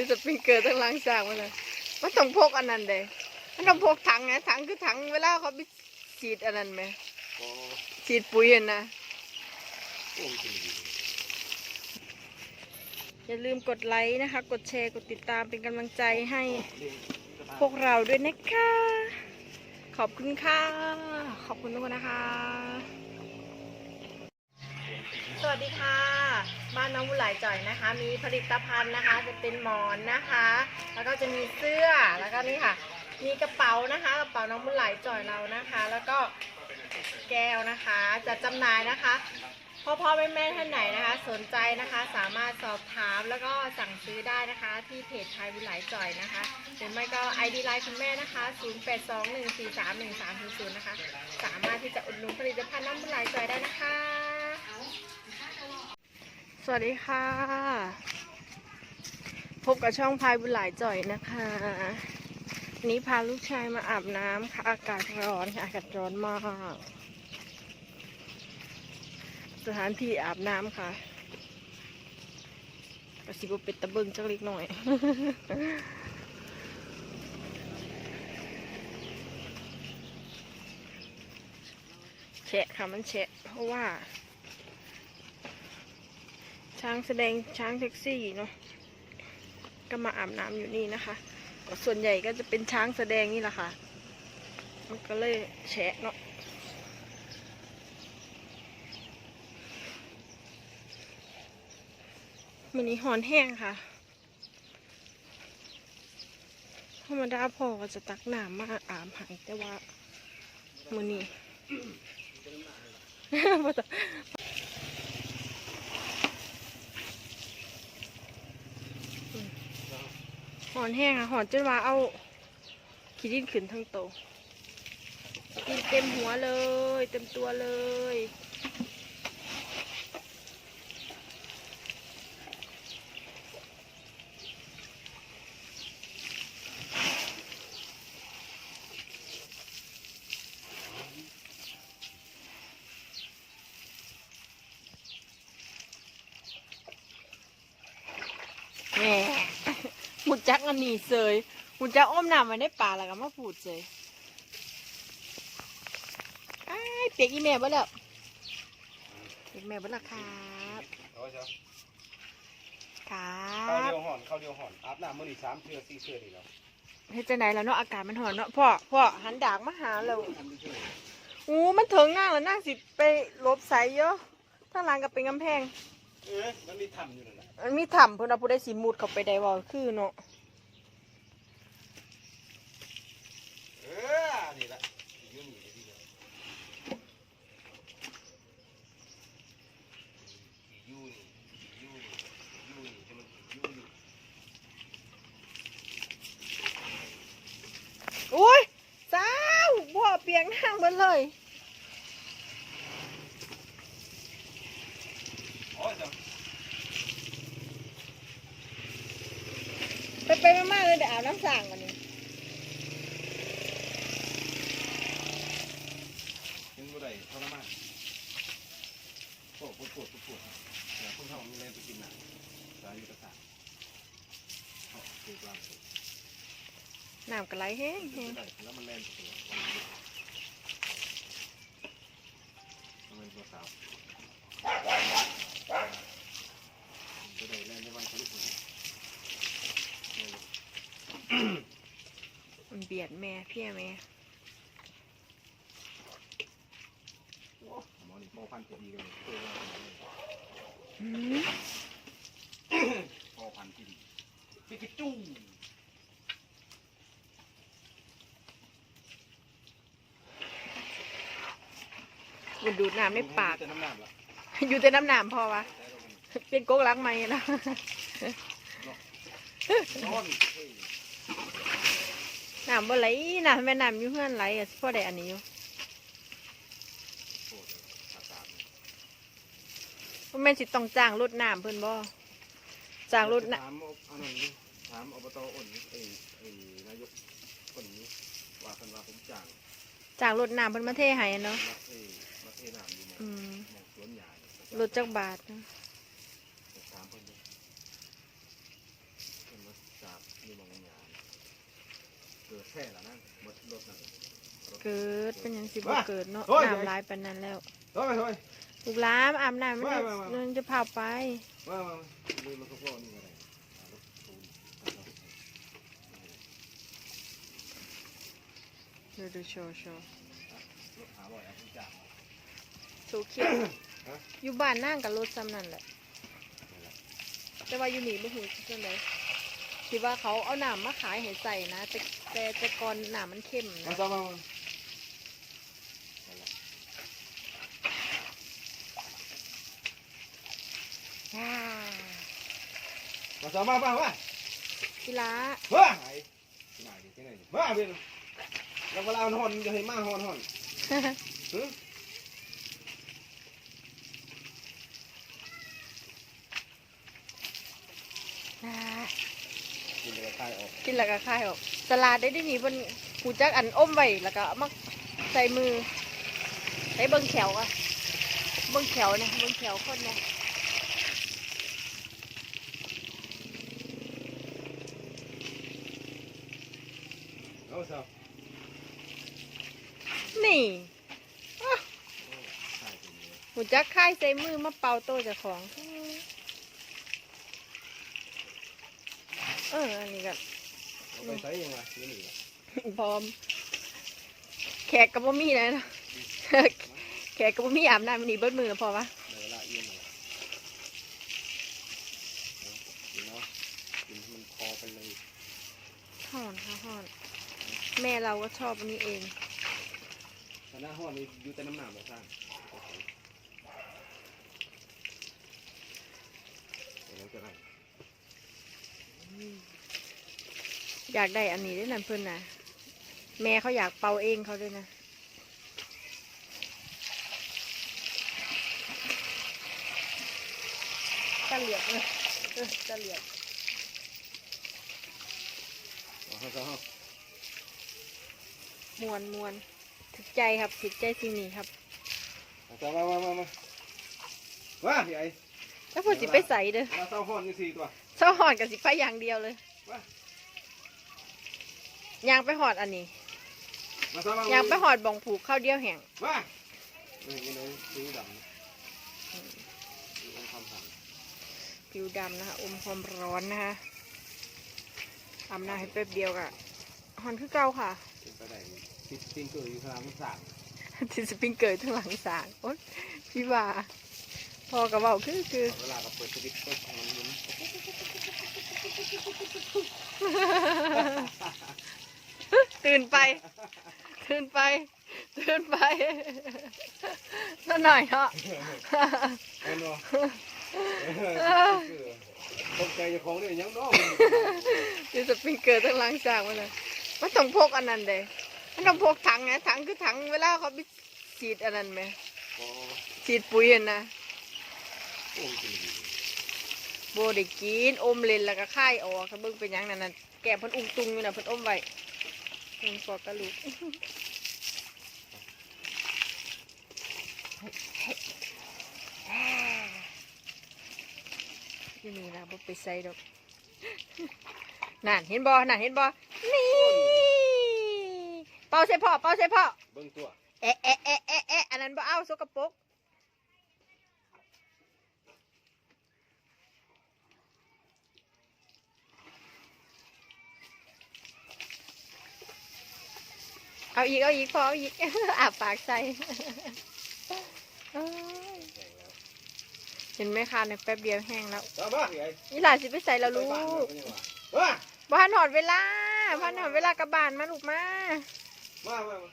ซื้อสปริงเกอร์ทั้งล้างสร้างมาเลยมันต้องพกอันนั้นเด้มันต้องพกถังไงถังคือถังเวลาเขาไปฉีดอันนั้นไหมฉีดปุ๋ยนะอย่าลืมกดไลค์นะคะ กดแชร์ กดติดตามเป็นกำลังใจให้พวกเราด้วยนะคะ ขอบคุณค่ะ ขอบคุณทุกคนนะคะ สวัสดีค่ะ บ้านน้องบุหลายจ่อยนะคะ มีผลิตภัณฑ์นะคะจะเป็นหมอนนะคะ แล้วก็จะมีเสื้อแล้วก็นี่ค่ะ มีกระเป๋านะคะกระเป๋าน้องบุหลายจ่อยเรานะคะ แล้วก็แก้วนะคะจะจำหน่ายนะคะพ่อพ่อแม่แม่ท่านไหนนะคะ สนใจนะคะสามารถสอบถามแล้วก็สั่งซื้อได้นะคะ ที่เพจไทยบุหลายจ่อยนะคะหรือไม่ก็ ID ไลน์คุณแม่นะคะ 0821431300 นะคะ สามารถที่จะอุดหนุนผลิตภัณฑ์น้ำบุหลายจ่อยได้นะคะ สวัสดีค่ะ พบกับช่องพายบุญหลายจ่อยนะคะวันนี้พาลูกชายมาอาบน้ำค่ะ อากาศร้อนค่ะอากาศร้อนมาก สถานที่อาบน้ำค่ะกระสิบเป็ดตะเบิงจักเล็กหน่อยแฉะค่ะมันแฉะเพราะว่า ช้างแสดงช้างแท็กซี่เนาะก็มาอาบน้ำอยู่นี่นะคะก็ส่วนใหญ่ก็จะเป็นช้างแสดงนี่แหละค่ะ มันก็เลยแฉะเนาะมันนี้หอนแห้งค่ะธรรมดาพอก็จะตักน้ำมาอาบหายแต่ว่ามือนี้ บ่ต้องอืมห อนแห้งอะหอนจนว่าเอาขี้ดินขึ้นทั้งโตวดินเต็มหัวเลย เต็มตัวเลย แหม มุด จักอันนี้เสยมุดจักอ้อมน้ำไว้ในป่าแล้วก็มาพูดเสยอ้ายเปียกอีแม่บ่แล้วเปียกแม่บ่แล้วครับเอาไว้เถอะครัข้าวบเดียวห่อนข้าวเดียวห่อนอาบน้ำมื้อนี้สามเทื่อสี่เทื่อนี่แล้วเฮ็ดจังไดแล้วเนาะอากาศมันร้อนเนาะพ่อพ่อหันดากมาหาแล้ว ทำดีเทื่ออู้มันถึงนั่งแล้วนั่งสิไปหลบใสเยอะทางหลังก็เป็นกำแพง เออมันมีทำอยู่นั่นแหละมันมีถ้ำเพิ่นเอาผู้ใดสิมุดเข้าไปได้บ่คือเนาะ เออ นี่แหละอยู่นี่เลยทีเดียวอยู่นี่อยู่นี่อยู่นี่จะมันอยู่นี่อุ้ยสาวบ่เปียกนั่งเบิดเลยโอ้ยเจ้าไปไปๆมาๆเลยเดี๋ยวอาบน้ำสร้างวันนี้เป็นบ่ได้ทรมาน ปวดปวดปวดปวดแต่คนเฮามีแรงไปกินหนักสายุกระตาเอาถูกลางถูกน้ำก็ไหลแห้งแห้งได้แล้วมันแรงตัวมันเป็นตัวสาวจะได้แรงในวันพฤหัสมันเบียดแม่เพี่ยแม่ หมอนี่ พอพันธุ์จะดีกันเลยตัวว่าหืมพ่อพันธุ์ดีปิกิจู้มันดูดน้ำในปากจะน้ำหนักละอยู่แต่น้ำหนามพอวะ เป็นโก๊กล้างไหมนะร้อนเฮ้ยน้ำบ่ไหลน้ำแม่น้ำอยู่เพื่อนไหลอะพ่อได้อันนี้อยู่ โคตรอากาศ พ่อแม่นสิต้องจ้างรถน้ำเพิ่นบ่จ้างรถน้ถามเอาหน่อยนี่ถามอบตอ่อนนี่ไอ้ไอ้นายกคนนี้ว่ากันว่าผมจ้างำจ้างรถน้ำเพิ่นมาเทให้อะเนาะมาเอ้มาเทน้ำอยู่หมองอืมหมองสวนใหญ่รถจักบาทนะถามเพิ่นดูเพิ่นว่ามีมองงานเกิดแท้แล้วนะหมดรถนั่น เกิดเป็นหยังสิบ่เกิดเนาะโอ้ย น้ำลายปานนั้นแล้วโอ้ยโอ้ย ลูกหลานอาบน้ำมันไม่ไม่ไม่มันจะพาไปมามาดูรถกระโปรงนี่อะไรรถปูนดูดูโชว์โชว์รถหาบ่อยอะคุณจ่า สูเขียวฮะ อยู่บ้านนั่งกับรถซ้ำนั่นแหละ แต่ว่าอยู่นี่บ่ฮู้จังไดคิดว่าเขาเอาน้ำมาขายให้ใส่นะ แต่แต่แต่ก่อนน้ำมันเข้มมานะซ้อมมา มาซ้อมมามามากีฬามาไหนไหนที่ไหนมาเบนแล้วเวลาหอนจะให้มาหอนหอนฮึอ่ากินเลยคายออกกินแล้วก็คายออกสลัดได้ได้นี่เพิ่นหูจักอันอมไว้แล้วก็เอามาใส่มือใช้เบิ่งแขวอะเบิ่งแขวนะเบิ่งแขวคนนะ เอาซ้อม นี่ใช่จริงเลยหูจักคายใส่มือมาเป่าโตเจ้าของ เออ อันนี้ก็เอาไปใส่ยังไงนี่นี่พร้อม แขกกับบ่มีเลยนะแขกกับบ่มีอาบน้ำมันนี่เบิดมือพอปะในเวลาเอียงเลยกินเนาะกินให้มันคอไปเลยห่อนค่ะห่อน แม่เราก็ชอบอันนี้เองคณะห้อนี่อยู่แต่น้ำหนามแบบสร้างเดี๋ยวจะไรอยากได้อันนี้ด้วยนั่นเพื่อนนะแม่เขาอยากเป่าเองเขาด้วยนะตะเหลียบเลยเออตะเหลียบเอาเข้าเข้า มวนมวนถึกใจครับถึกใจสิ่งนี้ครับเอาเข้ามามามามาว่าพี่ไอ้แล้วพูดสิไปใส่เด้อเราเต้าห้อนนี่สี่ตัวเจ้าหอดกับสิไปอย่างเดียวเลยว่ายางไปหอดอันนี้มาซ้อมมายางไปหอดบ่องผูกข้าวเดียวแห้งว่านี่นี่เลยซื้อดำซื้อทำทผิวดำนะคะอมความร้อนนะคะอาบน้ำให้แป๊บเดียวกะหอนคือเก่าค่ะำเป็นไปได้ติดติงเกิดอยู่ข้างหลังสั่งที่สปริงเกิดทั้งหลังสางโอ๊ยพี่ว่าพอกับเบาคือคือเวลากับเปิดสวิตช์ก็มันหมุนตื่นไป ตื่นไป ตื่นไปสักหน่อยเนาะเอ็นวะตกใจเจ้าของเนี่ยยังน้องที่สปริงเกิดทั้งหลังสางมาเลยมันต้องพกอันนั้นเด้ มันต้องพกถังไงถังคือถังเวลาเขาไปฉีดอันนั้นไหมฉีดปุ๋ยอะนะโบได้กินอมเลนแล้วก็ค่ายออกถ้าเบิ่งเป็นยังนั่นน่ะแก้มเพิ่นอุ้งตุงอยู่น่ะเพิ่นอมไว้เพิ่นฟอกกระลูกอยู่นี่นะบ่ไปใส่ดอกนั่นเห็นบ่นั่นเห็นบ่นี่ เป่าใส่พ่อเป่าใส่พ่อเบิ่งตัวแอะแอะแอะแอะแอะอันนั้นบ่เอาสกปรกเอาอีกเอาอีกพอเอาอีกอาบปากใส่เอ้ยแข็งแล้วเห็นไหมคะในแป๊บเดียวแห้งแล้วตามมาพี่ไอ้นี่หลานสิไปใส่แล้วลูกว่าบ้านหอดเวลาบ้านหอดเวลากลับบ้านมาลูกมา มามามา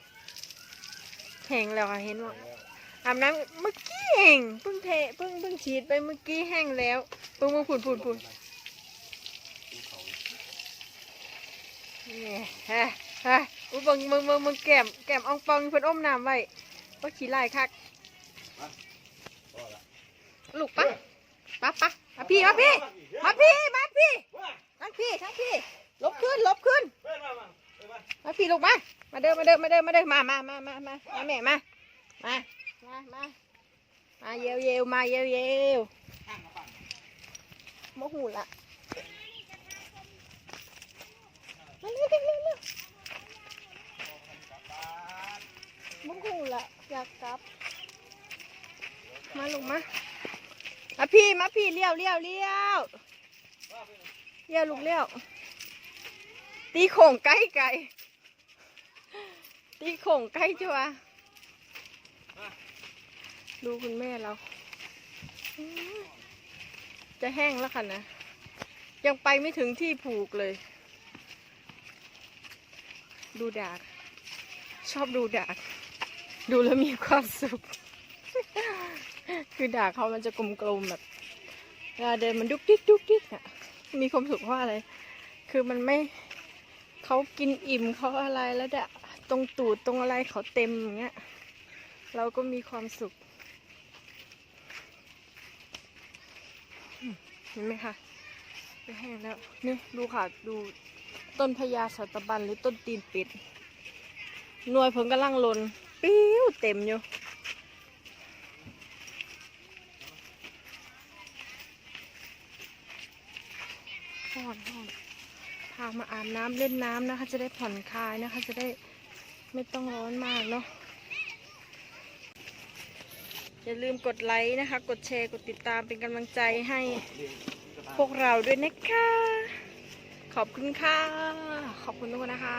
แห้งแล้วค่ะเห็นว่าอาบน้ำเมื่อกี้เองเพิ่งเทเพิ่งเพิ่งฉีดไปเมื่อกี้แห้งแล้วเพิ่งมาผุดผุดผุดนี่ฮะฮะอุ้ยมึงมึงมึงมึงแก้มแก้มอ่องปองเพิ่นอมน้ำไว้ว่าขี้ลายคักลูกปะปะปะมาพี่มาพี่มาพี่มาพี่ทั้งพี่ทั้งพี่ลบขึ้นลบขึ้นมาพี่ลูกมา มาเด้อมาเด้อมาเด้อมาเด้อมามามามามามาแม่มามามามามาเยวเยวมาเยวเยวมหูละมาเร็เร็เร็มหูละอยากกลับ มาลงมามาพี่มาพี่เลี้ยวเลี้ยวเลี้ยวเลี้ยวลูกเลี้ยวตีโข่งไกลไกล ตีโข่งใกล้จัวดูคุณแม่เรา จะแห้งแล้วค่ะนะ ยังไปไม่ถึงที่ผูกเลย ดูดาก ชอบดูดาก ดูแล้วมีความสุข คือดากเขามันจะกลมๆแบบเวลาเดินมันดุกดิกดุกดิกอะมีความสุขเพราะอะไร คือมันไม่เขากินอิ่มเขาอะไรแล้วดะ ตรงตูดตรงอะไรเขาเต็มอย่างเงี้ย เราก็มีความสุข เห็นไหมคะไปแห้งแล้ว นี่ดูค่ะ ดูต้นพญาสัตบันหรือต้นตีนป็ดหน่วยเพิ่งกำลังลน ปิ้วเต็มอยู่ห่อนห่อนพามาอาบน้ำเล่นน้ำนะคะ จะได้ผ่อนคลายนะคะ จะได้ ไม่ต้องร้อนมากเนาะอย่าลืมกดไลค์นะคะ กดแชร์ กดติดตามเป็นกำลังใจให้พวกเราด้วยนะคะ ขอบคุณค่ะ ขอบคุณทุกคนนะคะ